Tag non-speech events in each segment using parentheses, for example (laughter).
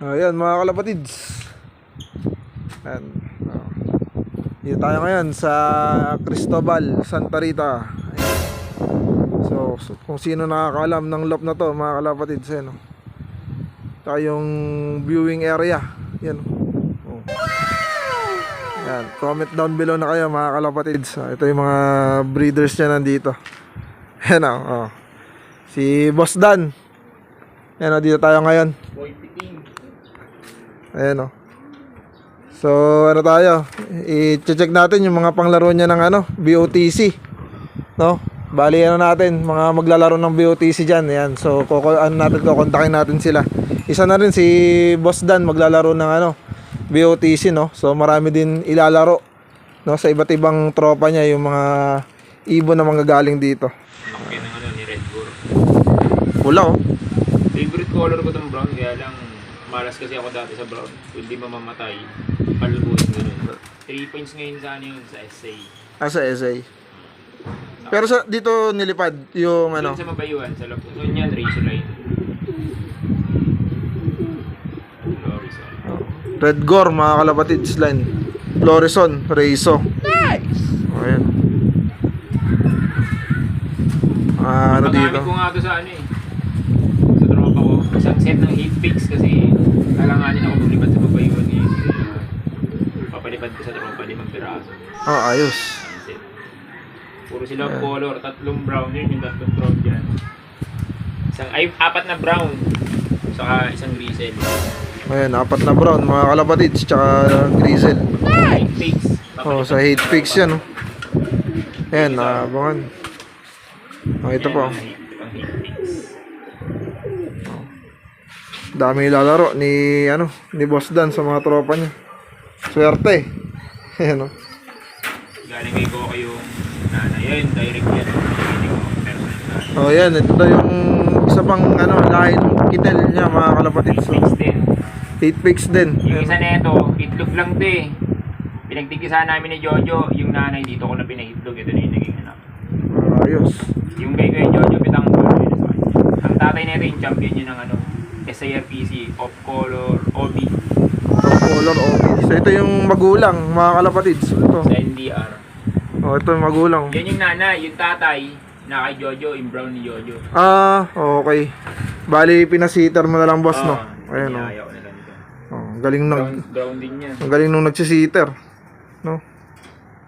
Ayan mga kalapatids. Ayan. Oh. Dito tayo ngayon sa Cristobal, Santa Rita. Ayan. So, so, kung sino nakakaalam ng lop na to mga kalapatids. Ayan. oh. Ito yung viewing area. Yan. Oh. Yan. Comment down below na kayo mga kalapatids. Ah, Ito yung mga breeders niya nandito. Ayan oh. oh. Si Boss Dan. Ayan oh, dito tayo ngayon. Boy Piting. Ayan o. So, ano tayo? I-check natin yung mga panglaro niya ng ano, BOTC. No? Bali, ano natin, mga maglalaro ng BOTC dyan. Ayan. So, koko, ano natin, kukontakin natin sila. Isa na rin si Boss Dan maglalaro ng ano, BOTC, no? So, marami din ilalaro. No? Sa iba't ibang tropa niya, yung mga ibon na manggagaling dito. Ng ano ni Red Bull. Pula, oh. Favorite color ko tong brown, kaya lang malas kasi ako dati sa brown. Kung di mamamatay, palubos ganun. 3 points ngayon sa ano yun, sa essay. Ah, sa SA. Pero sa, dito nilipad yung ano. Ano? sa mabayuan, sa loob. So yan, razor line. Lorison. Red Gore, mga kalapatids line. Florison, Reiso. Nice! O, ayan. Ah, ano Paggamit dito? ko nga to sa ano eh. Set ng heat picks kasi alanganin ako lumipad sa mabayuan ngayon. Kaya papalipad ko sa tropa limang piraso. Oh, ayos. Sunset. Puro sila color, tatlong brown yun, yung tatlong brown dyan. Isang, ay, apat na brown. Saka isang grisel. Ayan, apat na brown, mga kalapatids, tsaka grizzle. Eight pigs. Oh, sa hate fix yan, oh. Ayan, naabangan. Oh, ito po. Ang heat pigs. Dami ilalaro ni, ano, ni Boss Dan sa mga tropa niya. Swerte. (laughs) Ayan, oh. Galing kay Goka yung nanay. Ayun, direct yan. Ko na. Oh, yan, ito daw yung isa pang, ano, lahi ng kitel niya, mga kalapatids. So, Pigs din. hate fix din. Yung isa neto, itlog lang to eh. Namin ni Jojo, yung nanay dito ko na pinahitlog. Ito na yung naging anak. oh. Ayos. Yung kay kay Jojo Pitang Ang tatay nito yung champion yun ng ano, SIRPC, Off Color, OB, Oh, color okay. So ito yung magulang, mga kalapatids. Ito. sa NDR. Oh, ito yung magulang. Yan yung nanay, yung tatay, na kay Jojo, yung brown ni Jojo. Ah, okay. Bali pinasiter mo na lang boss, no. Ah, Ayan oh. Ayaw na lang ito. oh. ang Galing nag Brown, brown din yan. ang galing nung nagsisiter. No.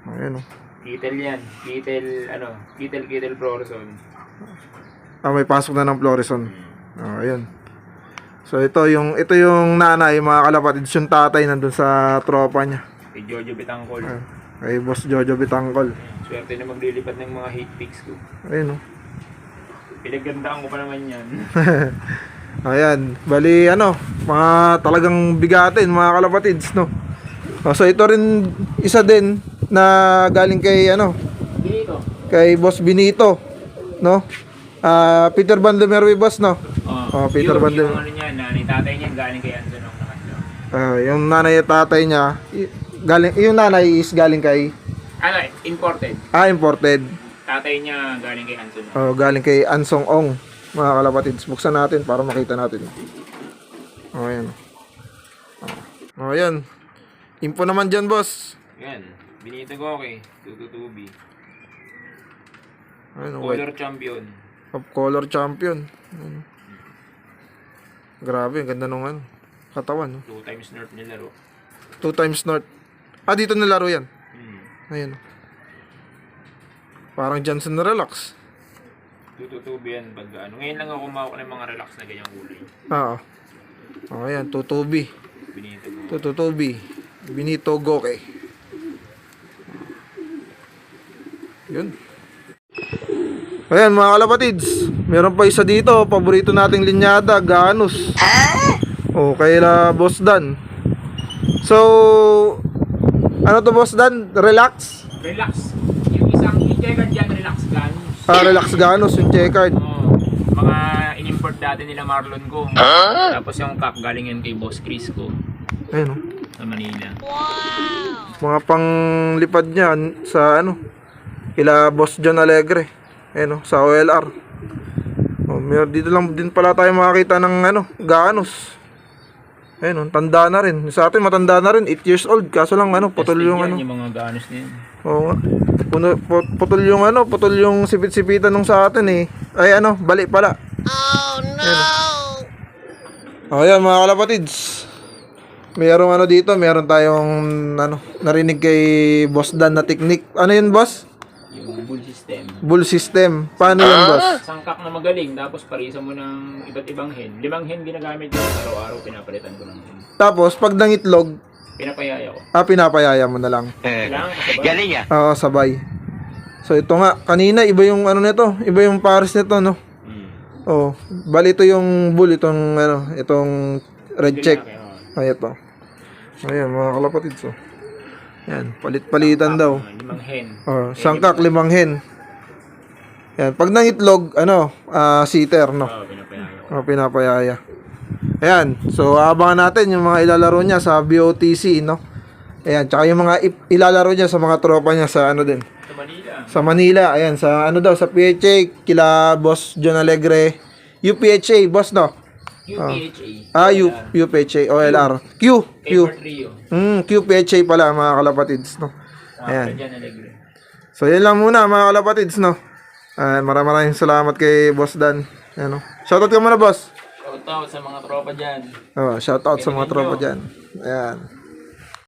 Ayan oh. Kittel yan. Kittel, ano, Kittel, Kittel Florison. Ah, may pasok na ng Florison. Oh, ayan. So ito yung ito yung nanay, mga kalapatids, yung tatay nandun sa tropa niya. Kay Jojo Bitangkol. Ah, Kay Boss Jojo Bitangkol. Swerte na maglilipat ng mga hate pics ko. Ayun oh. Pinagandaan ko pa naman yan. (laughs) Ayan, bali ano, mga talagang bigatin, mga kalapatids, no. Oh, so ito rin isa din na galing kay ano, Dito. kay Boss Benito, no. Ah, Peter Bandemerwe boss, no. Oh, Peter yun, Yung ano niya, nanay tatay niya, galing kay Anson ng nakasya. Ah, yung nanay at tatay niya, galing yung nanay is galing kay Ano, imported. ah imported. Tatay niya galing kay Anson. Oh, galing kay Ansong Ong, mga kalapatids. Buksan natin para makita natin. Oh, ayan. Oh, ayan. Info naman dyan, boss. Yan. Binito ko okay. Tututubi. Ayun, white. Color champion. Of color champion. Ayun. Grabe, ang ganda nung ano. Katawan, no? Two times nerf nilaro. Two times north. Ah, dito nilaro yan. Hmm. Ayun. Parang Johnson na relax. Tututubi yan pag ano. Ngayon lang ako kumawak ng mga relax na ganyang kulay. Oo. Oh, ayan, tutubi. Binito ko. Tututubi. Benito Goke. Yun. Ayan mga kalapatids. Meron pa isa dito. Paborito nating linyada. Ganus. O, kay la Boss Dan. So, ano to Boss Dan? Relax? Relax. Yung isang i-checkard dyan, relax ganus. Ah, relax Ganus yung checkered. Oo. mga in-import dati nila Marlon ko. Tapos yung cup galing yan kay Boss Chris ko Ayun o. sa Manila. Mga panglipad niya sa ano, kila Boss John Alegre. Ayun o, sa OLR. O, meron dito lang din pala tayo makakita ng ano, Ganus. Ayun, oh, tanda na rin. Sa atin, matanda na rin. 8 years old. Kaso lang, ano, putol Testing yung yan, ano. Yung mga ganos na yan. Oo nga. Puno, pu- putol yung ano, putol yung sipit-sipitan nung sa atin eh. Ay ano, bali pala. Oh no! Oh, yan mga kalapatids. Mayroong ano dito, meron tayong ano, narinig kay Boss Dan na technique. Ano yun, boss? System. Bull system. Paano yun, boss? Sangkak na magaling, tapos parisa mo ng iba't ibang hen. Limang hen ginagamit ko araw-araw, pinapalitan ko ng hen. Tapos, pag nangitlog, Pinapayaya ko. ah, pinapayaya mo na lang. Kailangan kasabay. Galing ah. Oo, sabay. So, ito nga, kanina, iba yung ano nito. Iba yung pares nito, no? Hmm. Oh, bali ito yung bull, itong ano, itong red check. Ay, ito. Ayan, mga kalapatids, oh. Yan, palit-palitan daw. Limang hen. Oh, sangkak, limang hen. Yan, pag nangitlog, ano, ah, sitter, no? Oo, pinapayaya ko. Oh, pinapayaya. Ayan, so abangan natin yung mga ilalaro niya sa BOTC, no? Ayan, tsaka yung mga ilalaro niya sa mga tropa niya sa ano din. Sa Manila. Sa Manila, ayan, sa ano daw, sa PHA, kila Boss John Alegre. UPHA, boss, no? UPHA. Ah, U, UPHA, OLR. Q, Q. Paper Trio. Hmm, QPHA pala, mga kalapatids, no? Ayan. So, yan lang muna, mga kalapatids, no? Uh, maraming maraming salamat kay Boss Dan. Ayan, no? Shoutout ka muna, boss. Shout out sa mga tropa dyan. Oh, shoutout sa mga tropa dyan. Ayan.